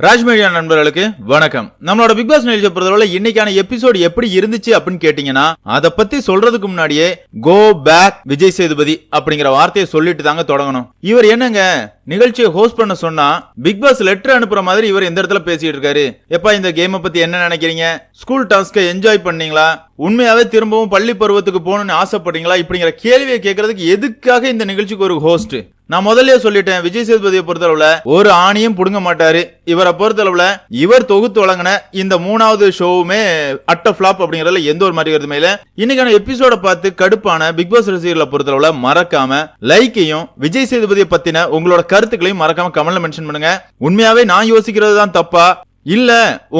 ராஜ்மீடியா நண்பர்களுக்கு வணக்கம். நம்மளோட பிக் பாஸ் நிகழ்ச்சியை பொறுத்தவரை இன்னைக்கான எபிசோடு எப்படி இருந்துச்சு அப்படின்னு கேட்டீங்கன்னா அதை பத்தி சொல்றதுக்கு முன்னாடியே கோ பேக் விஜய் சேதுபதி அப்படிங்கிற வார்த்தையை சொல்லிட்டு தாங்க தொடங்கணும். இவர் என்னங்க? நிகழ்ச்சியை ஹோஸ்ட் பண்ண சொன்னா பிக் பாஸ் லெட்டர் அனுப்புற மாதிரி இவர் எந்த இடத்துல பேசிட்டு இருக்காரு? எப்பா இந்த கேமை பத்தி என்ன நினைக்கிறீங்க? ஸ்கூல் டாஸ்க்கை என்ஜாய் பண்ணீங்களா? உண்மையாவே திரும்பவும் பள்ளி பருவத்துக்கு போகணும்னு ஆசைப்படுறீங்களா? இப்படிங்கிற கேள்வியை கேட்கறதுக்கு எதுக்காக இந்த நிகழ்ச்சிக்கு ஒரு ஹோஸ்ட் நான் முதல்ல சொல்லிட்டேன் விஜய் சேதுபதியை பொறுத்தளவுல ஒரு ஆணியும் புடுங்க மாட்டாரு. இவரை பொறுத்தளவுல இவர் தொகுத்து வழங்கின இந்த மூணாவது ஷோவுமே அட்ட ஃபிளாப் அப்படிங்கறதுல எந்த ஒரு மாதிரி வருதுமே இல்ல. இன்னைக்கான எபிசோட பார்த்து கடுப்பான பிக் பாஸ் ரசிகர்களை பொறுத்தளவுல மறக்காம லைக்கையும் விஜய் சேதுபதியை பத்தின உங்களோட கருத்துக்களையும் மறக்காம கமெண்ட்ல மென்ஷன் பண்ணுங்க. உண்மையாவே நான் யோசிக்கிறது தான் தப்பா? இல்ல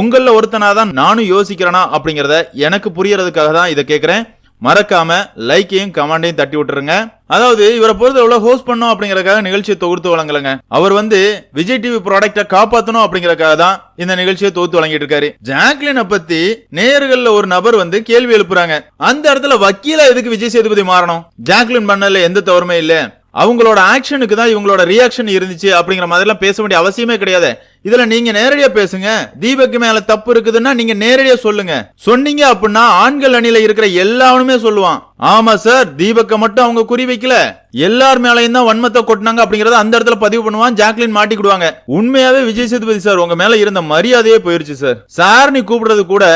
உங்கள ஒருத்தனாதான் நானும் யோசிக்கிறேனா அப்படிங்கறத எனக்கு புரியறதுக்காக தான் இதை கேக்குறேன். மறக்காம லைக்கையும் கமெண்டையும் தட்டி விட்டுருங்க. அதாவது இவரை பொறுத்தவரை ஹோஸ்ட் பண்ணும் அப்படிங்கறக்காக நிகழ்ச்சியை தொகுத்து வழங்கலங்க. அவர் வந்து விஜய் டிவி ப்ராடக்ட காப்பாத்தணும் அப்படிங்கறக்காக தான் இந்த நிகழ்ச்சியை தொகுத்து வழங்கிட்டு இருக்காரு ஜாக்லினை பத்தி நேயர்கள்ல ஒரு நபர் வந்து கேள்வி எழுப்புறாங்க. அந்த இடத்துல வக்கீலா எதுக்கு விஜய் சேதுபதி மாறணும்? ஜாக்லின் பண்ணல எந்த தவறுமே இல்ல. அவங்களோட ஆக்ஷனுக்கு தான் இவங்களோட ரியாக்ஷன் இருந்துச்சு அப்படிங்கிற மாதிரிலாம் பேச வேண்டிய அவசியமே கிடையாது. இதுல நீங்க நேரடியா பேசுங்க. தீபக்கு மேல தப்பு இருக்குதுன்னா நீங்க நேரடியா சொல்லுங்க. சொன்னீங்க அப்படின்னா ஆண்கள் அணியில இருக்கிற எல்லாருமே சொல்லுவான். ஆமா சார் தீபக்க மட்டும் அவங்க குறி வைக்கல. எல்லார் மேலையும் தான் வன்மத்தை கொட்டினாங்க அப்படிங்கறத அந்த இடத்துல பதிவு பண்ணுவான் ஜாக்லின் மாட்டிக்கிடுவாங்க உண்மையாவே விஜய் சேதுபதி சார் உங்க மேல இருந்த மரியாதையே போயிருச்சு சார். சார் நீ கூப்பிடுறது கூட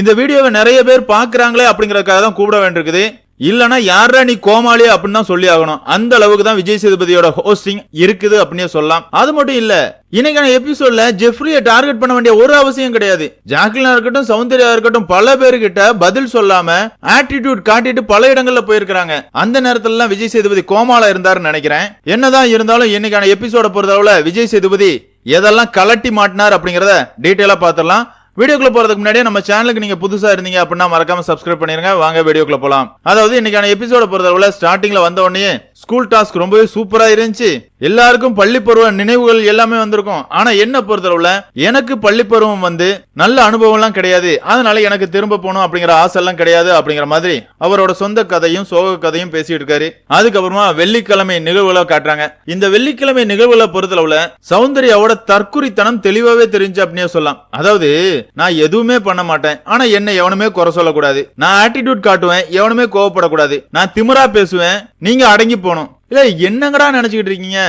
இந்த வீடியோவை நிறைய பேர் பாக்குறாங்களே அப்படிங்கறதுக்காக தான் கூப்பிட வேண்டியிருக்குது. இல்லனா யாரா நீ கோமாளி அப்படின்னு தான் சொல்லி ஆகணும். அந்த அளவுக்கு தான் விஜய் சேதுபதியோட ஹோஸ்டிங் இருக்குது அப்படின்னே சொல்லலாம். அது மட்டும் இல்ல இன்னைக்கான எபிசோட்ல ஜெஃப்ரியை டார்கெட் பண்ண வேண்டிய ஒரு அவசியம் கிடையாது. ஜாக்லினா இருக்கட்டும் சௌந்தர்யா இருக்கட்டும் பல பேர்கிட்ட பதில் சொல்லாம ஆட்டிடியூட் காட்டிட்டு பல இடங்கள்ல போயிருக்காங்க அந்த நேரத்துல எல்லாம் விஜய் சேதுபதி கோமால இருந்தாருன்னு நினைக்கிறேன். என்னதான் இருந்தாலும் இன்னைக்கான எபிசோட பொறுத்தளவுல விஜய் சேதுபதி எதெல்லாம் கலட்டி மாட்டினார் அப்படிங்கறத டீட்டெயிலா பாத்திரலாம் வீடியோக்குள்ள போறதுக்கு முன்னாடியே நம்ம சேனலுக்கு நீங்க புதுசா இருந்தீங்க அப்படின்னா மறக்காம சப்ஸ்கிரைப் பண்ணிருங்க. வாங்க வீடியோக்குள்ள போலாம். அதாவது இன்னைக்கான எபிசோட பொறுத்தளவுல ஸ்டார்டிங்ல வந்த உடனே ஸ்கூல் டாஸ்க் ரொம்பவே சூப்பரா இருந்துச்சு. எல்லாருக்கும் பள்ளி பருவ நினைவுகள் எல்லாமே வந்திருக்கும். ஆனா என்ன பொறுத்தளவுல எனக்கு பள்ளி பருவம் வந்து நல்ல அனுபவம் எல்லாம் கிடையாது. அதனால எனக்கு திரும்ப போகணும் அப்படிங்கிற ஆசை எல்லாம் கிடையாது அப்படிங்கிற மாதிரி அவரோட சொந்த கதையும் சோக கதையும் பேசிட்டு இருக்காரு. அதுக்கப்புறமா வெள்ளிக்கிழமை நிகழ்வுகளை காட்டுறாங்க. இந்த வெள்ளிக்கிழமை நிகழ்வுகளை பொறுத்தளவுல சௌந்தர்யாவோட தற்குறித்தனம் தெளிவாவே தெரிஞ்சு அப்படின்னே சொல்லலாம். அதாவது நான் எதுவுமே பண்ண மாட்டேன். ஆனா என்ன எவனுமே குறை சொல்லக்கூடாது. நான் ஆட்டிடியூட் காட்டுவேன். எவனுமே கோவப்படக்கூடாது. நான் திமிரா பேசுவேன். நீங்க அடங்கி போகணும். இல்லை என்னங்கடா நினச்சிக்கிட்டு இருக்கீங்க?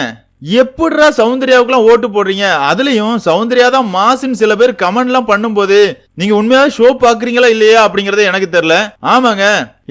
எப்படிடா சௌந்தர்யாவுக்குலாம் ஓட்டு போடுறீங்க? அதுலயும் சௌந்தர்யா தான் மாசுன்னு சில பேர் கமெண்ட்லாம் பண்ணும்போது நீங்க உண்மையாக ஷோ பாக்குறீங்களா இல்லையா அப்படிங்கறது எனக்கு தெரியல. ஆமாங்க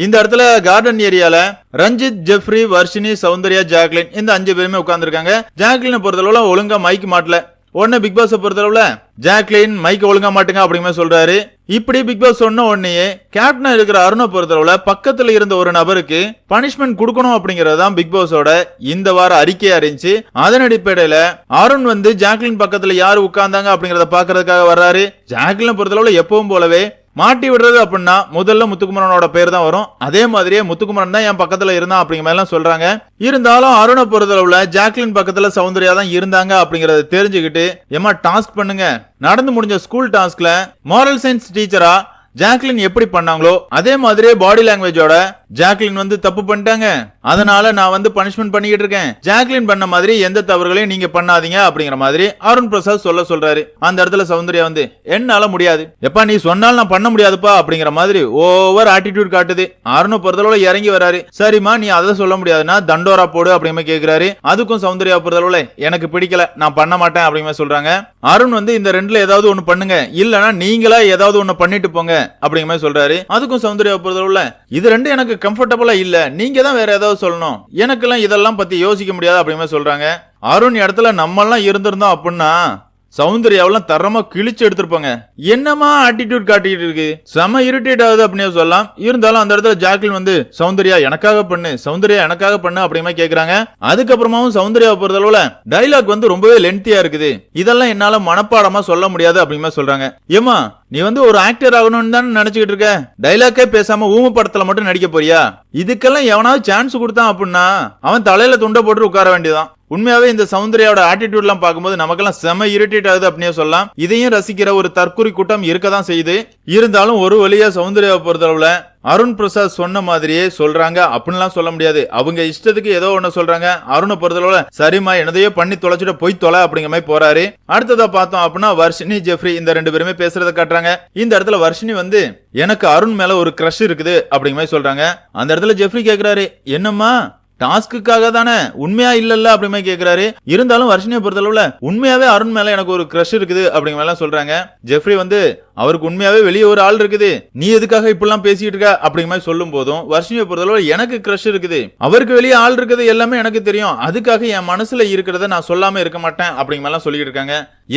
இந்த இடத்துல கார்டன் ஏரியால ரஞ்சித் ஜெஃப்ரி வர்ஷினி சௌந்தர்யா ஜாக்லின் இந்த அஞ்சு பேருமே உட்காந்துருக்காங்க ஜாக்லினை பொறுத்தளவுல ஒழுங்கா மைக் மாட்டல. உடனே பிக் பாஸ் பொறுத்தளவுல ஜாக்லின் மைக் ஒழுங்கா மாட்டுங்க அப்படிங்கிற சொல்றாரு. இப்படி பிக் பாஸ் சொன்ன உடனேயே கேப்டனா இருக்கிற அருணை பொறுத்தளவுல பக்கத்துல இருந்த ஒரு நபருக்கு பனிஷ்மெண்ட் கொடுக்கணும் அப்படிங்கறதான் பிக் பாஸோட இந்த வார அறிக்கையா இருந்துச்சு. அதன் அடிப்படையில அருண் வந்து ஜாக்லின் பக்கத்துல யாரு உட்கார்ந்தாங்க அப்படிங்கறத பாக்குறதுக்காக வர்றாரு. ஜாக்லின் பொறுத்தளவுல எப்பவும் போலவே மாட்டி விடுறது அப்படின்னா முதல்ல முத்துக்குமரனோட பேர் தான் வரும். அதே மாதிரியே முத்துக்குமரன் தான் என் பக்கத்துல இருந்தான் அப்படிங்கிற மாதிரி சொல்றாங்க. இருந்தாலும் அருணை பொறுத்தளவுல ஜாக்லின் பக்கத்துல சௌந்தர்யா தான் இருந்தாங்க அப்படிங்கறத தெரிஞ்சுக்கிட்டு ஏமா டாஸ்க் பண்ணுங்க. நடந்து முடிஞ்ச ஸ்கூல் டாஸ்க்ல மாரல் சயின்ஸ் டீச்சரா ஜாக்லின் எப்படி பண்ணாங்களோ அதே மாதிரியே பாடி லாங்குவேஜோட ஜாக்லின் வந்து தப்பு பண்ணிட்டாங்க. அதனால நான் வந்து பனிஷ்மெண்ட் பண்ணிக்கிட்டு இருக்கேன். ஜாக்லின் பண்ண மாதிரி எந்த தவறுகளையும் நீங்க பண்ணாதீங்க அப்படிங்கிற மாதிரி அருண் பிரசாத் சொல்ல சொல்றாரு. அந்த இடத்துல சௌந்தர்யா வந்து என்னால முடியாது. எப்பா நீ சொன்னாலும் நான் பண்ண முடியாதுப்பா அப்படிங்கிற மாதிரி ஓவர் ஆட்டிடியூட் காட்டுது. அருணை பொறுத்தளவுல இறங்கி வராரு. சரிம்மா நீ அதை சொல்ல முடியாதுன்னா தண்டோரா போடு அப்படிங்கிற மாதிரி கேக்குறாரு. அதுக்கும் சௌந்தர்யா பொறுத்தளவுல எனக்கு பிடிக்கல. நான் பண்ண மாட்டேன் அப்படிங்கிற மாதிரி சொல்றாங்க. அருண் வந்து இந்த ரெண்டுல ஏதாவது ஒண்ணு பண்ணுங்க. இல்லனா நீங்களா ஏதாவது ஒண்ணு பண்ணிட்டு போங்க அப்படிங்கிற மாதிரி சொல்றாரு. அதுக்கும் சௌந்தர்யா பொறுத்தளவுல இது ரெண்டு எனக்கு கம்ஃபர்டபுளா இல்ல. நீங்க தான் வேற ஏதாவது சொல்லணும். எனக்கெல்லாம் இதெல்லாம் பத்தி யோசிக்க முடியாது அப்படிங்கிற சொல்றாங்க. அருண் இடத்துல நம்ம எல்லாம் இருந்திருந்தோம் அப்படின்னா சௌந்தர்யாவெல்லாம் தரமா கிழிச்சு எடுத்திருப்பாங்க. என்னமா ஆட்டிடியூட் காட்டிட்டு இருக்கு? செம இரிட்டேட் ஆகுது அப்படின்னு சொல்லலாம். இருந்தாலும் அந்த இடத்துல ஜாக்லின் வந்து சௌந்தர்யா எனக்காக பண்ணு. சௌந்தர்யா எனக்காக பண்ணு அப்படிமா கேக்குறாங்க. அதுக்கப்புறமாவும் சௌந்தர்யா பொறுத்தளவுல டைலாக் வந்து ரொம்பவே லென்த்தியா இருக்குது. இதெல்லாம் என்னால மனப்பாடமா சொல்ல முடியாது அப்படிமா சொல்றாங்க. ஏமா நீ வந்து ஒரு ஆக்டர் ஆகணும்னு தானே நினைச்சுக்கிட்டு இருக்க? டைலாக்கே பேசாம ஊம படத்துல மட்டும் நடிக்க போறியா? இதுக்கெல்லாம் எவனாவது சான்ஸ் கொடுத்தான் அப்படின்னா அவன் தலையில துண்டை போட்டு உட்கார வேண்டியதான் உண்மையாவே இந்த சௌந்தர்யாவோட ஆட்டிடியூட்லாம் பார்க்கும்போது நமக்கெல்லாம் செம இரிட்டேட் ஆகுது அப்படின்னே சொல்லலாம். இதையும் ரசிக்கிற ஒரு தற்குறி கூட்டம் இருக்க தான் செய்யுது. இருந்தாலும் ஒரு வழியா சௌந்தர்யாவை பொறுத்தளவுல அருண் பிரசாத் சொன்ன மாதிரியே சொல்றாங்க அப்படின்லாம் சொல்ல முடியாது. அவங்க இஷ்டத்துக்கு ஏதோ ஒண்ணு சொல்றாங்க. அருணை பொறுத்தளவுல சரிம்மா என்னதையோ பண்ணி தொலைச்சிட்டு போய் தொலை அப்படிங்கிற மாதிரி போறாரு. அடுத்ததா பார்த்தோம் அப்படின்னா வர்ஷினி ஜெஃப்ரி இந்த ரெண்டு பேருமே பேசுறத காட்டுறாங்க. இந்த இடத்துல வர்ஷினி வந்து எனக்கு அருண் மேல ஒரு க்ரஷ் இருக்குது அப்படிங்கிற மாதிரி சொல்றாங்க. அந்த இடத்துல ஜெஃப்ரி கேக்குறாரு என்னம்மா? டாஸ்க்குக்காக தானே? உண்மையா இல்லல்ல அப்படிமே கேக்குறாரு. இருந்தாலும் வர்ஷினியை பொறுத்தளவுல உண்மையாவே அருண் மேல எனக்கு ஒரு க்ரஷ் இருக்குது அப்படிங்கிற மாதிரி எல்லாம் சொல்றாங்க. ஜெஃப்ரி வந்து அவருக்கு உண்மையாவே வெளியே ஒரு ஆள் இருக்குது. நீ எதுக்காக இப்படிலாம் பேசிட்டு இருக்க? அப்படிங்கிற மாதிரி சொல்லும் போதும் வர்ஷினியை பொறுத்தளவு எனக்கு க்ரஷ் இருக்குது. அவருக்கு வெளியே ஆள் இருக்குது எல்லாமே எனக்கு தெரியும். அதுக்காக என் மனசுல இருக்கிறத நான் சொல்லாம இருக்க மாட்டேன் அப்படிங்கிற மாதிரி எல்லாம் சொல்லிட்டு இருக்காங்க.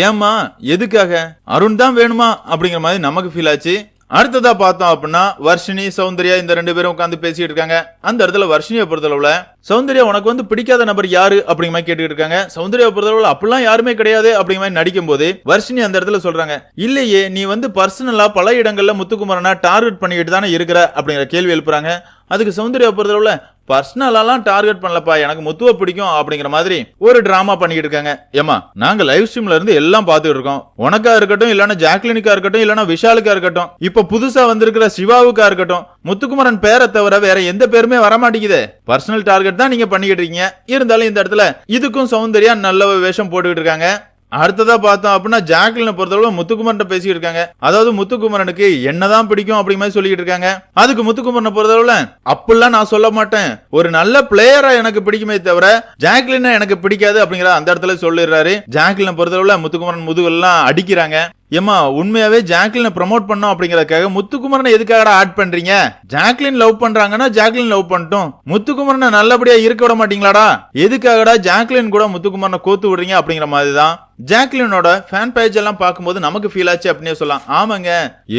ஏமா எதுக்காக? அருண் தான் வேணுமா அப்படிங்கிற மாதிரி நமக்கு ஃபீல் ஆச்சு. அடுத்ததா பார்த்தோம் அப்படின்னா வர்ஷினி சௌந்தர்யா இந்த ரெண்டு பேரும் உட்காந்து பேசிட்டு இருக்காங்க. அந்த இடத்துல வர்ஷினியை பொறுத்தளவுல சௌந்தர்யா உனக்கு வந்து பிடிக்காத நபர் யாரு அப்படிங்கிற மாதிரி கேட்டுட்டு இருக்காங்க. சௌந்தர்யா பொறுத்தளவுல அப்படிலாம் யாருமே கிடையாது அப்படிங்கிற மாதிரி நடிக்கும் போது வர்ஷினி அந்த இடத்துல சொல்றாங்க இல்லையே நீ வந்து பர்சனலா பல இடங்கள்ல முத்துக்குமரனா டார்கெட் பண்ணிக்கிட்டு தானே இருக்கிற? அப்படிங்கிற கேள்வி எழுப்புறாங்க. அதுக்கு சௌந்தர்யா பொறுத்தளவுல பர்சனலாலாம் டார்கெட் பண்ணலப்பா எனக்கு முத்துவ பிடிக்கும் அப்படிங்கிற மாதிரி ஒரு டிராமா பண்ணிக்கிட்டு இருக்காங்க. ஏமா நாங்க லைவ் ஸ்ட்ரீம்ல இருந்து எல்லாம் பார்த்துட்டு இருக்கோம். உனக்கா இருக்கட்டும் இல்லனா ஜாக்லினுக்கா இருக்கட்டும் இல்லனா விஷாலுக்கா இருக்கட்டும். இப்ப புதுசா வந்திருக்கிற சிவாவுக்கா இருக்கட்டும் முத்துக்குமரன் பேரை தவிர வேற எந்த பேருமே வரமாட்டேங்குதே. பர்சனல் டார்கெட் தான் நீங்க பண்ணிக்கிட்டு இருக்கீங்க. இருந்தாலும் இந்த இடத்துல இதுக்கும் சௌந்தர்யா நல்ல வேஷம் போட்டுக்கிட்டு இருக்காங்க. அடுத்ததா பார்த்தோம் அப்படின்னா ஜாக்லினை பொறுத்தளவு முத்துக்குமரன் பேசிட்டு இருக்காங்க. அதாவது முத்துக்குமரனுக்கு என்னதான் பிடிக்கும் அப்படி மாதிரி சொல்லிட்டு இருக்காங்க. அதுக்கு முத்துக்குமரனை பொறுத்தளவுல அப்படிலாம் நான் சொல்ல மாட்டேன். ஒரு நல்ல பிளேயரா எனக்கு பிடிக்குமே தவிர ஜாக்லினை எனக்கு பிடிக்காது அப்படிங்கிற அந்த இடத்துல சொல்லிடுறாரு. ஜாக்லினை பொறுத்தளவுல முத்துக்குமரன் முதுகெல்லாம் அடிக்கிறாங்க. ஏமா உண்மையாவே ஜாக்லினை ப்ரமோட் பண்ணோம் அப்படிங்கறதுக்காக முத்துக்குமரனை எதுக்காகடா ஆட் பண்றீங்க? ஜாக்லின் லவ் பண்றாங்கன்னா ஜாக்லின் லவ் பண்ணட்டும். முத்துக்குமரனை நல்லபடியா இருக்க விட மாட்டீங்களாடா? எதுக்காகடா ஜாக்லின் கூட முத்துக்குமரனை கோத்து விடுறீங்க அப்படிங்கிற மாதிரி தான் ஜாக்லினோட ஃபேன் பேஜ் எல்லாம் பார்க்கும்போது நமக்கு ஃபீல் ஆச்சு அப்படின்னே சொல்லலாம். ஆமாங்க.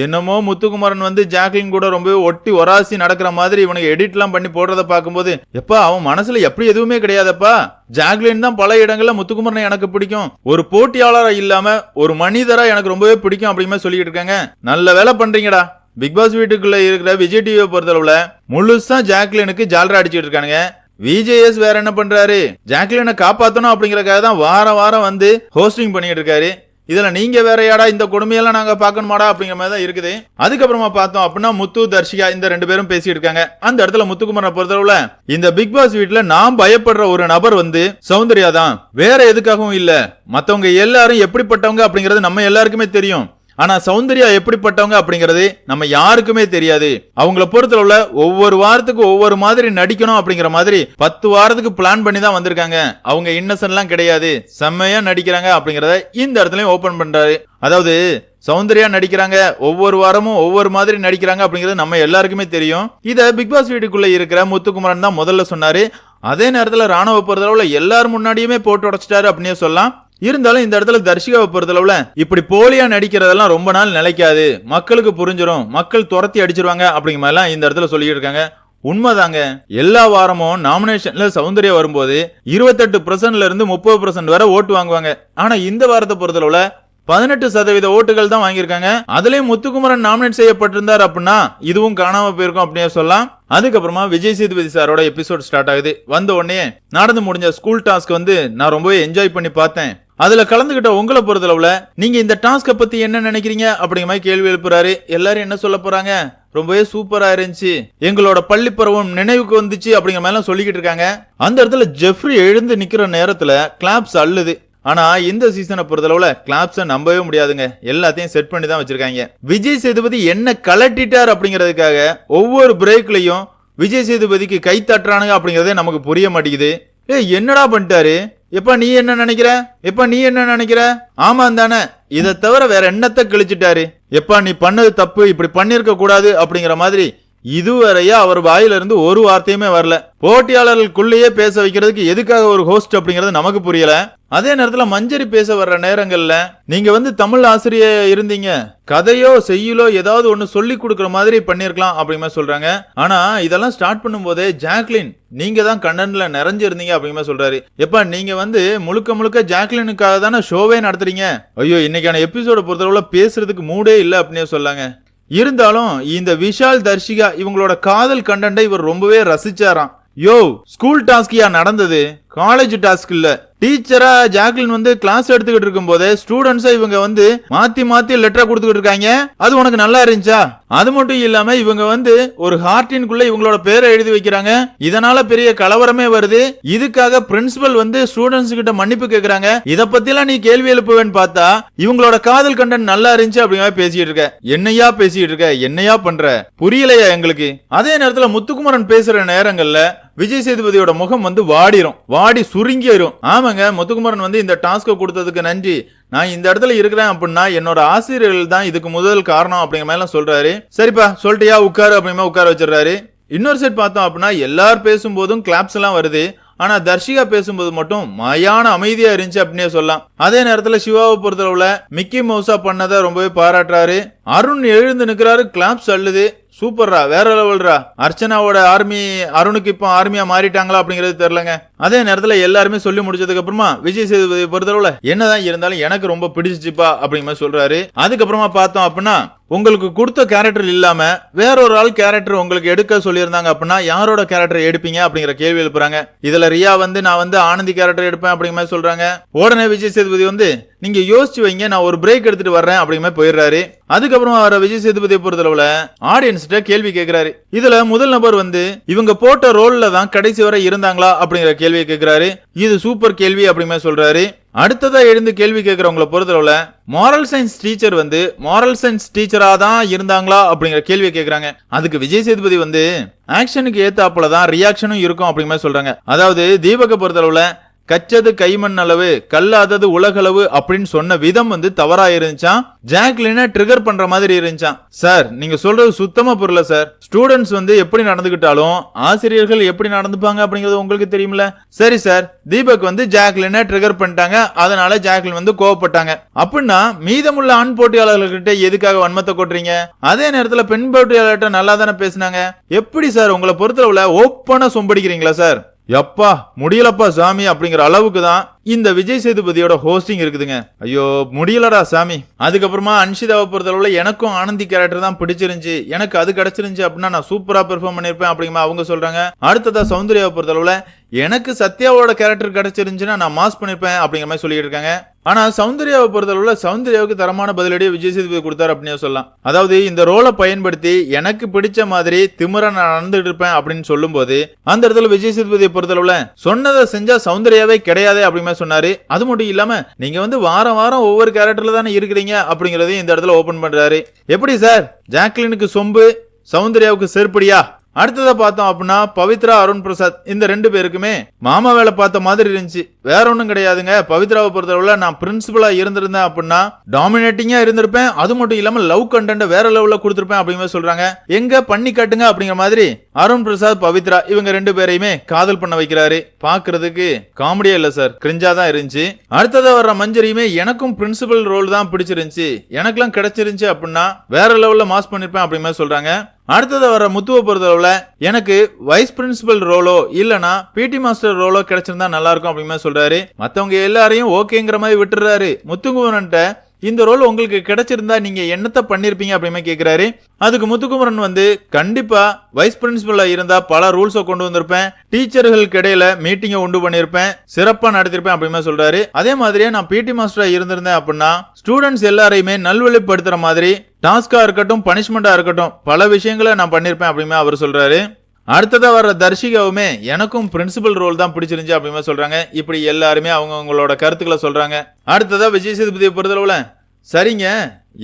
என்னமோ முத்துக்குமரன் வந்து ஜாக்லின் கூட ரொம்ப ஒட்டி ஒராசி நடக்கிற மாதிரி இவனுக்கு எடிட்லாம் பண்ணி போடுறத பார்க்கும்போது எப்பா அவன் மனசுல எப்படி எதுவுமே கிடையாதப்பா? ஜாக்லின் தான் பல இடங்களில் முத்துக்குமரனை எனக்கு பிடிக்கும். ஒரு போட்டியாளராக இல்லாம ஒரு மனிதரா எனக்கு ரொம்பவே பிடிக்கும் அப்படின்னு சொல்லிட்டு இருக்காங்க. நல்ல வேலை பண்றீங்கடா. பிக் பாஸ் வீட்டுக்குள்ள இருக்கிற விஜய் டிவியை பொறுத்தளவுல முழுசா ஜாக்லினுக்கு ஜால்ரா அடிச்சிட்டு இருக்கானுங்க. விஜேஎஸ் வேற என்ன பண்றாரு? ஜாக்லினை காப்பாத்தணும் அப்படிங்கறக்காக தான் வாரம் வாரம் வந்து ஹோஸ்டிங் பண்ணிட்டு இருக்காரு. இதில் நீங்க வேறையாடா இந்த கொடுமையெல்லாம் நாங்கள் பார்க்கணுமாடா அப்படிங்கிற மாதிரி தான் இருக்குது. அதுக்கப்புறமா பார்த்தோம் அப்படின்னா முத்து தர்ஷிகா இந்த ரெண்டு பேரும் பேசிட்டு இருக்காங்க. அந்த இடத்துல முத்துக்குமரனை பொறுத்தளவுல இந்த பிக் பாஸ் வீட்டில் நான் பயப்படுற ஒரு நபர் வந்து சௌந்தர்யா தான். வேற எதுக்காகவும் இல்ல. மத்தவங்க எல்லாரும் எப்படிப்பட்டவங்க அப்படிங்கறது நம்ம எல்லாருக்குமே தெரியும். ஆனா சௌந்தர்யா எப்படிப்பட்டவங்க அப்படிங்கறது நம்ம யாருக்குமே தெரியாது. அவங்கள பொறுத்தளவுல ஒவ்வொரு வாரத்துக்கு ஒவ்வொரு மாதிரி நடிக்கணும் அப்படிங்கிற மாதிரி பத்து வாரத்துக்கு பிளான் பண்ணி தான் வந்திருக்காங்க. அவங்க இன்னசென்ட்லாம் கிடையாது. செம்மையா நடிக்கிறாங்க அப்படிங்கறத இந்த இடத்துலயும் ஓபன் பண்றாரு. அதாவது சௌந்தர்யா நடிக்கிறாங்க ஒவ்வொரு வாரமும் ஒவ்வொரு மாதிரி நடிக்கிறாங்க அப்படிங்கிறது நம்ம எல்லாருக்குமே தெரியும். இத பிக் பாஸ் வீட்டுக்குள்ள இருக்கிற முத்துக்குமரன் தான் முதல்ல சொன்னாரு. அதே நேரத்துல ராணுவ பொறுத்தளவுல எல்லாரும் முன்னாடியுமே போட்டு உடைச்சிட்டாரு அப்படின்னே சொல்லலாம். இருந்தாலும் இந்த இடத்துல தர்ஷிகாவை பொறுத்தளவுல இப்படி போலியா நடிக்கிறதெல்லாம் ரொம்ப நாள் நிலைக்காது. மக்களுக்கு புரிஞ்சிடும் மக்கள் துரத்தி அடிச்சிருவாங்க அப்படிங்கிற மாதிரிலாம் இந்த இடத்துல சொல்லிட்டு இருக்காங்க. உண்மைதாங்க. எல்லா வாரமும் நாமினேஷன்ல சௌந்தர்யா வரும்போது இருபத்தெட்டு பர்சன்ட்ல இருந்து முப்பது பர்சன்ட் வரை ஓட்டு வாங்குவாங்க. ஆனா இந்த வாரத்தை பொறுத்தளவுல பதினெட்டு சதவீத ஓட்டுகள் தான் வாங்கியிருக்காங்க. அதுலயும் முத்துக்குமரன் நாமினேட் செய்யப்பட்டிருந்தார் அப்படின்னா இதுவும் காணாம போயிருக்கும் அப்படின்னு சொல்லலாம். அதுக்கப்புறமா விஜய் சேதுபதி சாரோட எபிசோட் ஸ்டார்ட் ஆகுது. வந்த உடனே நடந்து முடிஞ்ச ஸ்கூல் டாஸ்க் வந்து நான் ரொம்பவே என்ஜாய் பண்ணி பார்த்தேன். அதுல கலந்துகிட்ட உங்களை பொறுத்தளவுல நீங்க இந்த டாஸ்க பத்தி என்ன நினைக்கிறீங்க அப்படிங்கிற மாதிரி கேள்வி எழுப்புறாரு. எல்லாரும் என்ன சொல்ல போறாங்க? ரொம்பவே சூப்பரா இருந்துச்சு. எங்களோட பள்ளி பருவம் நினைவுக்கு வந்துச்சு அப்படிங்கிற மாதிரி சொல்லிக்கிட்டு இருக்காங்க. அந்த இடத்துல ஜெஃப்ரி எழுந்து நிக்கிற நேரத்துல கிளாப்ஸ் அள்ளுது. ஆனால் இந்த சீசனை பொறுத்தளவில் கிளாப்ஸை நம்பவே முடியாதுங்க. எல்லாத்தையும் செட் பண்ணி தான் வச்சிருக்காங்க. விஜய் சேதுபதி என்ன கலட்டிட்டார் அப்படிங்கிறதுக்காக ஒவ்வொரு பிரேக்லையும் விஜய் சேதுபதிக்கு கை தட்டுறானுங்க அப்படிங்கிறதே நமக்கு புரிய மாட்டேங்குது. ஏ என்னடா பண்ணிட்டாரு? எப்பா நீ என்ன நினைக்கிற? எப்பா நீ என்ன நினைக்கிற? ஆமா தானே. இதை தவிர வேற என்னத்தை கிழிச்சிட்டாரு? எப்பா நீ பண்ணது தப்பு இப்படி பண்ணிருக்க கூடாது அப்படிங்கிற மாதிரி இதுவரையா அவர் வாயிலிருந்து ஒரு வார்த்தையுமே வரல. போட்டியாளர்களுக்குள்ளேயே பேச வைக்கிறதுக்கு எதுக்காக ஒரு ஹோஸ்ட் அப்படிங்கறது நமக்கு புரியல. அதே நேரத்துல மஞ்சரி பேச வர்ற நேரங்கள்ல நீங்க வந்து தமிழ் ஆசிரியர் இருந்தீங்க. கதையோ செய்யுளோ ஏதாவது ஒண்ணு சொல்லி கொடுக்குற மாதிரி பண்ணிருக்கலாம் அப்படிங்கிற சொல்றாங்க. ஆனா இதெல்லாம் ஸ்டார்ட் பண்ணும்போதே ஜாக்லின் நீங்க தான் கண்டன்ல நிறைஞ்சிருந்தீங்க அப்படிங்கிற சொல்றாரு. எப்ப நீங்க வந்து முழுக்க முழுக்க ஜாக்லினுக்காக தானே ஷோவே நடத்துறீங்க? ஐயோ இன்னைக்கான எபிசோட பொறுத்தளவுல பேசுறதுக்கு மூடே இல்ல அப்படின்னு சொல்லாங்க. இருந்தாலும் இந்த விஷால் தர்ஷிகா இவங்களோட காதல் கண்டென்ட்டை இவர் ரொம்பவே ரசிச்சாராம். யோ ஸ்கூல் டாஸ்கியா நடந்தது காலேஜ் டாஸ்க் இல்ல டீச்சரா ஜாக்லின் வந்து கிளாஸ் எடுத்துக்கிட்டு இருக்கும் போது ஸ்டூடெண்ட்ஸை இவங்க வந்து மாத்தி மாத்தி லெட்டரா கொடுத்துக்கிட்டு இருக்காங்க. அது உனக்கு நல்லா இருந்துச்சா? அது மட்டும் இல்லாம இவங்க வந்து ஒரு ஹார்டின்குள்ள இவங்களோட பேரை எழுதி வைக்கிறாங்க. இதனால பெரிய கலவரமே வருது. இதுக்காக பிரின்சிபல் வந்து ஸ்டூடெண்ட்ஸ் கிட்ட மன்னிப்பு கேக்குறாங்க. இத பத்திலாம் நீ கேள்வி எழுப்புவேன்னு பார்த்தா இவங்களோட காதல் கண்டன் நல்லா இருந்துச்சு அப்படிங்கிற மாதிரி பேசிட்டு இருக்க. என்னையா பேசிட்டு இருக்க? என்னையா பண்ற? புரியலையா எங்களுக்கு? அதே நேரத்துல முத்துக்குமரன் பேசுற நேரங்கள்ல விஜய் சேதுபதியோட முகம் வந்து வாடிரும் வாடி சுருங்கிடும் ஆமாங்க முத்துக்குமரன் வந்து இந்த டாஸ்க கொடுத்ததுக்கு நன்றி. நான் இந்த இடத்துல இருக்கிறேன் அப்படின்னா என்னோட ஆசிரியர்கள் தான் இதுக்கு முதல் காரணம் அப்படிங்கிற மாதிரி சொல்றாரு. சரிப்பா சொல்லிட்டியா உட்காரு அப்படிங்கிற உட்கார வச்சிடுறாரு. இன்னொரு செட் பார்த்தோம் அப்படின்னா எல்லார் பேசும்போதும் கிளாப்ஸ் எல்லாம் வருது. ஆனா தர்ஷிகா பேசும்போது மட்டும் மயான அமைதியா இருந்துச்சு அப்படின்னே சொல்லலாம். அதே நேரத்துல சிவாவை பொறுத்தளவுல மிக்கி மவுசா பண்ணதை ரொம்பவே பாராட்டுறாரு. அருண் எழுந்து நிக்கிறாரு கிளாப்ஸ் அள்ளுது. சூப்பர்ரா வேற லெவல்ரா. அர்ச்சனாவோட ஆர்மி அருணுக்கு இப்போ ஆர்மியா மாறிட்டாங்களா அப்படிங்கிறது தெரியலங்க. அதே நேரத்தில் எல்லாருமே சொல்லி முடிச்சதுக்கு அப்புறமா விஜய் சேதுபதி பொறுத்தளவுல என்னதான் இருந்தாலும் எனக்கு ரொம்ப பிடிச்சிச்சுப்பா அப்படிங்கிற மாதிரி சொல்றாரு. அதுக்கப்புறமா பார்த்தோம் அப்படின்னா உங்களுக்கு கொடுத்த கேரக்டர் இல்லாம வேற ஒரு ஆள் கேரக்டர் உங்களுக்கு எடுக்க சொல்லியிருந்தாங்க அப்படின்னா யாரோட கேரக்டர் எடுப்பீங்க அப்படிங்கிற கேள்வி எழுப்புறாங்க. இதுல ரியா வந்து நான் வந்து ஆனந்தி கேரக்டர் எடுப்பேன் அப்படிங்கிற மாதிரி சொல்றாங்க. உடனே விஜய் சேதுபதி வந்து நீங்க யோசிச்சு வைங்க நான் ஒரு பிரேக் எடுத்துட்டு வர்றேன் அப்படிங்கிற போயிடுறாரு. அதுக்கப்புறமா வர விஜய் சேதுபதியை பொறுத்தளவுல ஆடியன்ஸ்கிட்ட கேள்வி கேட்கிறாரு இதுல முதல் நபர் வந்து இவங்க போட்ட ரோல்ல தான் கடைசி வரை இருந்தாங்களா அப்படிங்கிற கேள்வியை கேட்கிறாரு இது சூப்பர் கேள்வி அப்படிங்கிற சொல்றாரு. அடுத்ததா எழுந்து கேள்வி கேட்கறவங்கள பொறுத்தளவுல மாரல் சயின்ஸ் டீச்சர் வந்து மாரல் சயின்ஸ் டீச்சரா தான் இருந்தாங்களா அப்படிங்கிற கேள்வியை கேக்குறாங்க. அதுக்கு விஜய் சேதுபதி வந்து ஆக்ஷனுக்கு ஏத்தாப்புல தான் ரியாக்ஷனும் இருக்கும் அப்படிங்கிற மாதிரி சொல்றாங்க. அதாவது தீபக்கை பொறுத்தளவுல கச்சது கைமண் அளவு கல்லாதது உலகளவு அப்படின்னு சொன்ன விதம் வந்து தவறா இருந்துச்சான் ஜாக்லினா ட்ரிகர் பண்ற மாதிரி இருந்துச்சான் சார் நீங்க சொல்றது சுத்தமா புரியல சார். ஸ்டூடெண்ட்ஸ் வந்து எப்படி நடந்துகிட்டாலும் ஆசிரியர்கள் எப்படி நடந்துப்பாங்க அப்படிங்கிறது உங்களுக்கு தெரியுமில்ல சரி சார். தீபக் வந்து ஜாக்லினை ட்ரிகர் பண்ணிட்டாங்க. அதனால ஜாக்லின் வந்து கோவப்பட்டாங்க. அப்படின்னா மீதமுள்ள ஆண் போட்டியாளர்கள்கிட்ட எதுக்காக வன்மத்தை கொட்டுறீங்க? அதே நேரத்துல பெண் போட்டியாளர்கிட்ட நல்லா தானே பேசுனாங்க? எப்படி சார்? உங்களை பொறுத்தளவுல ஓப்பனா சொம்படிக்கிறீங்களா சார்? எப்பா முடியலப்பா சாமி அப்படிங்கிற அளவுக்கு தான் இந்த விஜய் சேதுபதியோட ஹோஸ்டிங் இருக்குதுங்க. ஐயோ முடியலடா சாமி. அதுக்கப்புறமா அன்ஷிதாவை பொறுத்தளவுல எனக்கும் ஆனந்தி கேரக்டர் தான் பிடிச்சிருந்துச்சு. எனக்கு அது கிடைச்சிருந்துச்சு அப்படின்னா நான் சூப்பரா பெர்ஃபார்ம் பண்ணியிருப்பேன் அப்படிங்கிற அவங்க சொல்றாங்க. அடுத்ததா சௌந்தர்யாவை பொறுத்தளவுல எனக்கு சத்யாவோட கேரக்டர் கிடைச்சிருந்துச்சுன்னா நான் மாஸ் பண்ணிருப்பேன் அப்படிங்கிற மாதிரி சொல்லிட்டு இருக்காங்க. ஆனால் சௌந்தர்யாவை பொறுத்தளவில் சௌந்தர்யாவுக்கு தரமான பதிலடியை விஜய் சேதுபதி கொடுத்தாரு அப்படின்னு சொல்லலாம். அதாவது இந்த ரோலை பயன்படுத்தி எனக்கு பிடிச்ச மாதிரி திமுற நான் நடந்துட்டு இருப்பேன் அப்படின்னு சொல்லும்போது அந்த இடத்துல விஜய் சேதுபதியை பொறுத்தளவில் சொன்னதை செஞ்சா சௌந்தர்யாவே கிடையாது அப்படின்னு சொன்னார் சொன்னாரு. அது மட்டும் இல்லாம நீங்க வந்து வாரம் வாரம் ஒவ்வொரு கேரக்டர்ல தானே இருக்கிறீங்க அப்படிங்கறதையும் இந்த இடத்துல ஓபன் பண்றாரு. எப்படி சார்? ஜாக்லினுக்கு சொம்பு சௌந்தர்யாவுக்கு செருப்படியா? அடுத்ததை பார்த்தோம் அப்படின்னா பவித்ரா அருண் பிரசாத் இந்த ரெண்டு பேருக்குமே மாமா வேலை பார்த்த மாதிரி இருந்துச்சு. வேற ஒன்றும் கிடையாதுங்க. பவித்ராவை பொறுத்தளவில் நான் பிரின்சிபலா இருந்திருந்தேன் அப்படின்னா டாமினேட்டிங்கா இருந்திருப்பேன். அது மட்டும் இல்லாம லவ் கண்டென்ட் வேற லெவலில் கொடுத்துருப்பேன் அப்படிங்கிற சொல்கிறாங்க சொல்றாங்க. எங்க பண்ணி காட்டுங்க அப்படிங்கிற மாதிரி அருண் பிரசாத் பவித்ரா இவங்க ரெண்டு பேரையுமே காதல் பண்ண வைக்கிறாரு. பாக்குறதுக்கு காமெடியா இல்ல சார். கிரிஞ்சா தான் இருந்துச்சு. அடுத்ததா வர்ற மஞ்சரியுமே எனக்கும் பிரின்சிபல் ரோல் தான் பிடிச்சிருந்துச்சு. எனக்கெல்லாம் கிடைச்சிருந்துச்சு அப்படின்னா வேற லெவலில் மாஸ் பண்ணிருப்பேன் அப்படிங்கிற மாதிரி சொல்றாங்க. அடுத்தது வர முத்துவ பொறுத்தளவுல எனக்கு வைஸ் பிரின்சிபல் ரோலோ இல்லனா பிடி மாஸ்டர் ரோலோ கிடைச்சிருந்தா நல்லா இருக்கும் அப்படிங்கிற மாதிரி சொல்றாரு. மத்தவங்க எல்லாரையும் ஓகேங்கிற மாதிரி விட்டுறாரு முத்துக்குமரன்ட்ட இந்த ரோல் உங்களுக்கு கிடைச்சிருந்தா நீங்க என்னத்தை பண்ணிருப்பீங்க அப்படிமே கேக்குறாரு. அதுக்கு முத்துக்குமரன் வந்து கண்டிப்பா வைஸ் பிரின்சிபலா இருந்தா பல ரூல்ஸை கொண்டு வந்திருப்பேன். டீச்சர்களுக்கு இடையில மீட்டிங்கை உண்டு பண்ணிருப்பேன். சிறப்பா நடத்திருப்பேன் அப்படிமே சொல்றாரு. அதே மாதிரியே நான் பிடி மாஸ்டரா இருந்திருந்தேன் அப்படின்னா ஸ்டூடெண்ட்ஸ் எல்லாரையுமே நல்வழிப்படுத்துற மாதிரி டாஸ்கா இருக்கட்டும் பனிஷ்மெண்டா இருக்கட்டும் பல விஷயங்களை நான் பண்ணிருப்பேன் அப்படிமே அவர் சொல்றாரு. அடுத்ததாக வர்ற தர்ஷிகாவுமே எனக்கும் பிரின்சிபல் ரோல் தான் பிடிச்சிருந்துச்சு அப்படிமா சொல்கிறாங்க இப்படி எல்லாருமே அவங்கவுங்களோட கருத்துக்களை சொல்கிறாங்க அடுத்ததாக விஜய் சேதுபதியை பொறுத்தளவுல சரிங்க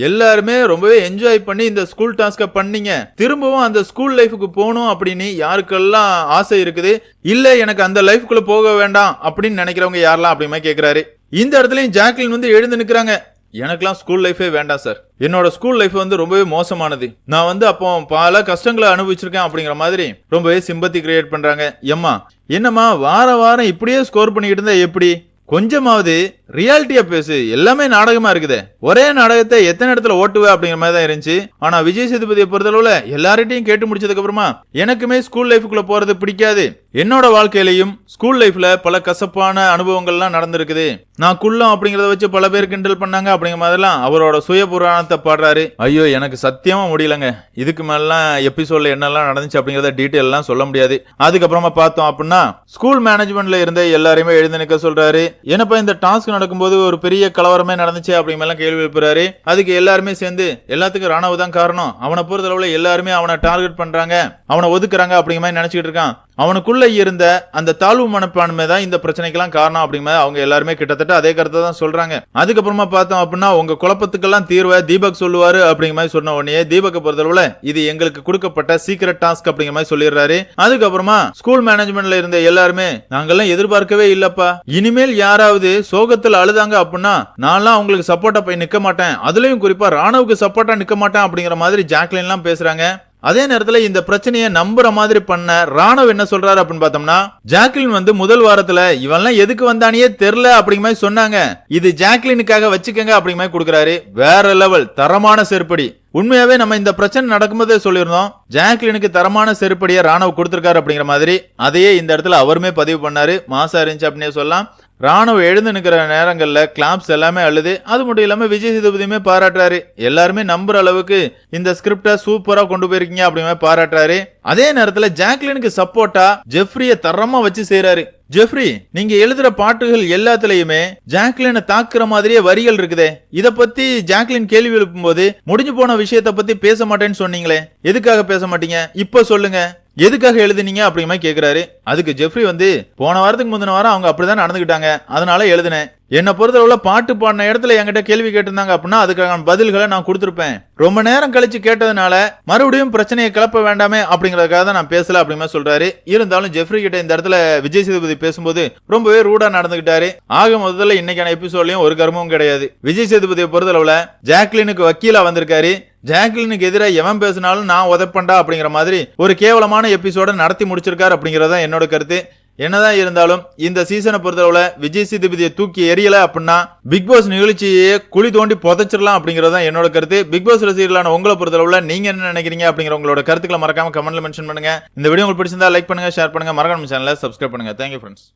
எல்லாருமே ரொம்பவே என்ஜாய் பண்ணி இந்த ஸ்கூல் டாஸ்கை பண்ணீங்க. திரும்பவும் அந்த ஸ்கூல் லைஃபுக்கு போகணும் அப்படின்னு யாருக்கெல்லாம் ஆசை இருக்குது? இல்லை எனக்கு அந்த லைஃபுக்குள்ளே போக வேண்டாம் அப்படின்னு நினைக்கிறவங்க யாரெல்லாம் அப்படிமா கேட்குறாரு இந்த இடத்துலையும் ஜாக்லின் வந்து எழுந்து நிற்கிறாங்க எனக்கெல்லாம் ஸ்கூல் லைஃபே வேண்டாம் சார் என்னோட ஸ்கூல் லைஃப் வந்து ரொம்பவே மோசமானது. நான் வந்து அப்போ பல கஷ்டங்களை அனுபவிச்சிருக்கேன் அப்படிங்கிற மாதிரி ரொம்பவே சிம்பத்தி கிரியேட் பண்றாங்க. எம்மா என்னம்மா வார வாரம் இப்படியே ஸ்கோர் பண்ணிக்கிட்டு இருந்தா எப்படி? கொஞ்சமாவது ரியாலிட்டியா பேசு. எல்லாமே நாடகமா இருக்குதே. ஒரே நாடகத்தை எத்தனை இடத்துல ஓட்டுவ அப்படிங்கிற மாதிரி தான் இருந்துச்சு. ஆனா விஜய் சேதுபதியை பொறுத்தளவுல எல்லார்ட்டையும் கேட்டு முடிச்சதுக்கு அப்புறமா எனக்குமே ஸ்கூல் லைஃபுக்குள்ள போறது பிடிக்காது. என்னோட வாழ்க்கையிலையும் ஸ்கூல் லைஃப்ல பல கசப்பான அனுபவங்கள்லாம் நடந்திருக்குது. நான் குள்ளம் அப்படிங்கறத வச்சு பல பேர் கிண்டல் பண்ணாங்க அப்படிங்கிற மாதிரிலாம் அவரோட சுய புராணத்தை பாடுறாரு. ஐயோ எனக்கு சத்தியமா முடியலங்க. இதுக்கு மேலாம் எபிசோட்ல என்னெல்லாம் நடந்துச்சு அப்படிங்கறத டீட்டெயில் எல்லாம் சொல்ல முடியாது. அதுக்கப்புறமா பார்த்தோம் அப்படின்னா ஸ்கூல் மேனேஜ்மெண்ட்ல இருந்த எல்லாரையுமே எழுந்து நிக்க சொல்றாரு. என்னப்பா இந்த டாஸ்க் நடக்கும்போது ஒரு பெரிய கலவரமே நடந்துச்சு அப்படிங்கலாம் கேள்வி எழுப்புறாரு. அதுக்கு எல்லாருமே சேர்ந்து எல்லாத்துக்கும் ராணவ தான் காரணம். அவனை பொறுத்தளவுல எல்லாருமே அவனை டார்கெட் பண்றாங்க. அவனை ஒதுக்குறாங்க அப்படிங்கிற மாதிரி நினைச்சிட்டு இருக்கான். அவனுக்குள்ளே இருந்த அந்த தாழ்வு மனப்பான்மை தான் இந்த பிரச்சனைக்கெல்லாம் காரணம் அப்படிங்கிற அவங்க எல்லாருமே கிட்டத்தட்ட அதே கருத்தை தான் சொல்றாங்க. அதுக்கப்புறமா பார்த்தோம் அப்படின்னா உங்க குழப்பத்துக்கெல்லாம் தீர்வை தீபக் சொல்லுவாரு அப்படிங்கிற மாதிரி சொன்ன உடனே தீபக்கை பொறுத்தளவுல இது எங்களுக்கு கொடுக்கப்பட்ட சீக்கிரட் டாஸ்க் அப்படிங்கிற மாதிரி சொல்லிடுறாரு. அதுக்கப்புறமா ஸ்கூல் மேனேஜ்மெண்ட்ல இருந்த எல்லாருமே நாங்கெல்லாம் எதிர்பார்க்கவே இல்லப்பா. இனிமேல் யாராவது சோகத்தில் அழுதாங்க அப்படின்னா நான்லாம் அவங்களுக்கு சப்போர்ட்டா போய் நிக்க மாட்டேன். அதுலயும் குறிப்பா ராணுவுக்கு சப்போர்ட்டா நிக்க மாட்டேன் அப்படிங்கிற மாதிரி ஜாக்லின் எல்லாம் பேசுறாங்க. அதே நேரத்தில் இந்த பிரச்சனையை நம்புற மாதிரி பண்ண ராணவ் என்ன சொல்றாரு அப்படின்னு பார்த்தோம்னா ஜாக்லின் வந்து முதல் வாரத்துல இவன்லாம் எதுக்கு வந்தானே தெரியல அப்படிங்கிற மாதிரி சொன்னாங்க. இது ஜாக்லினுக்காக வச்சுக்கங்க அப்படிங்கிற மாதிரி கொடுக்குறாரு. வேற லெவல் தரமான செருப்படி. உண்மையாவே நம்ம இந்த பிரச்சனை நடக்கும்போதே சொல்லியிருந்தோம் ஜாக்லினுக்கு தரமான செருப்படியை ராணுவ கொடுத்திருக்காரு அப்படிங்கிற மாதிரி. அதையே இந்த இடத்துல அவருமே பதிவு பண்ணாரு. மாசா இருந்துச்சு அப்படின்னே சொல்லலாம். ராணுவம் எழுந்து நிற்கிற நேரங்களில் கிளாப்ஸ் எல்லாமே அழுது அது மட்டும் இல்லாமல் விஜய் சேதுபதியுமே பாராட்டுறாரு. எல்லாருமே நம்புற அளவுக்கு இந்த ஸ்கிரிப்டை சூப்பராக கொண்டு போயிருக்கீங்க அப்படிங்கிற பாராட்டுறாரு. அதே நேரத்தில் ஜாக்லினுக்கு சப்போர்ட்டா ஜெஃப்ரிய தரமா வச்சு செய்கிறாரு ஜெஃப்ரி நீங்க எழுதுற பாட்டுகள் எல்லாத்துலயுமே ஜாக்லினை தாக்குற மாதிரியே வரிகள் இருக்குதே. இத பத்தி ஜாக்லின் கேள்வி எழுப்பும் போது முடிஞ்சு போன விஷயத்த பத்தி பேச மாட்டேன்னு சொன்னீங்களே. எதுக்காக பேச மாட்டீங்க? இப்ப சொல்லுங்க. எதுக்காக எழுதுனீங்க அப்படிங்கிற மாதிரி கேட்குறாரு அதுக்கு ஜெஃப்ரி வந்து போன வாரத்துக்கு முந்தின வாரம் அவங்க அப்படிதான் நடந்துக்கிட்டாங்க அதனால எழுதினேன். என்னை பொறுத்தளவுல பாட்டு பாடின இடத்துல என்கிட்ட கேள்வி கேட்டிருந்தாங்க அப்படின்னா அதுக்கான பதில்களை நான் கொடுத்துருப்பேன். ரொம்ப நேரம் கழிச்சு கேட்டதுனால மறுபடியும் பிரச்சனையை கிளப்ப வேண்டாமே அப்படிங்கறதுக்காக தான் நான் பேசல அப்படிங்கிற சொல்றாரு. இருந்தாலும் ஜெஃப்ரி கிட்ட இந்த இடத்துல விஜய் சேதுபதி பேசும்போது ரொம்பவே ரூடா நடந்துகிட்டாரு. ஆக முதல்ல இன்னைக்கான எபிசோட்லயும் ஒரு கர்மமும் கிடையாது. விஜய் சேதுபதியை பொறுத்தளவுல ஜாக்லினுக்கு வக்கீலா வந்திருக்காரு. ஜாக்லினுக்கு எதிராக எவன் பேசினாலும் நான் உதப்பண்டா அப்படிங்கிற மாதிரி ஒரு கேவலமான எபிசோட நடத்தி முடிச்சிருக்காரு அப்படிங்கறத என்னோட கருத்து. என்னதான் இருந்தாலும் இந்த சீசனை பொறுத்தளவுல விஜய் சேதுபதியை தூக்கி எரியல அப்படின்னா பிக் பாஸ் நிகழ்ச்சியே குழி தோண்டி புதைச்சிடலாம் அப்படிங்கறத தான் என்னோட கருத்து. பிக் பாஸ் ரசிகர்களான உங்களை பொறுத்தளவுல நீங்க என்ன நினைக்கிறீங்க அப்படிங்கிற உங்களோட கருத்துக்களை மறக்காம கமெண்ட்ல மென்ஷன் பண்ணுங்க. இந்த வீடியோ உங்களுக்கு பிடிச்சிருந்தா லைக் பண்ணுங்க ஷேர் பண்ணுங்க. மறக்காம சேனலை சப்ஸ்கிரைப் பண்ணுங்க. Thank you friends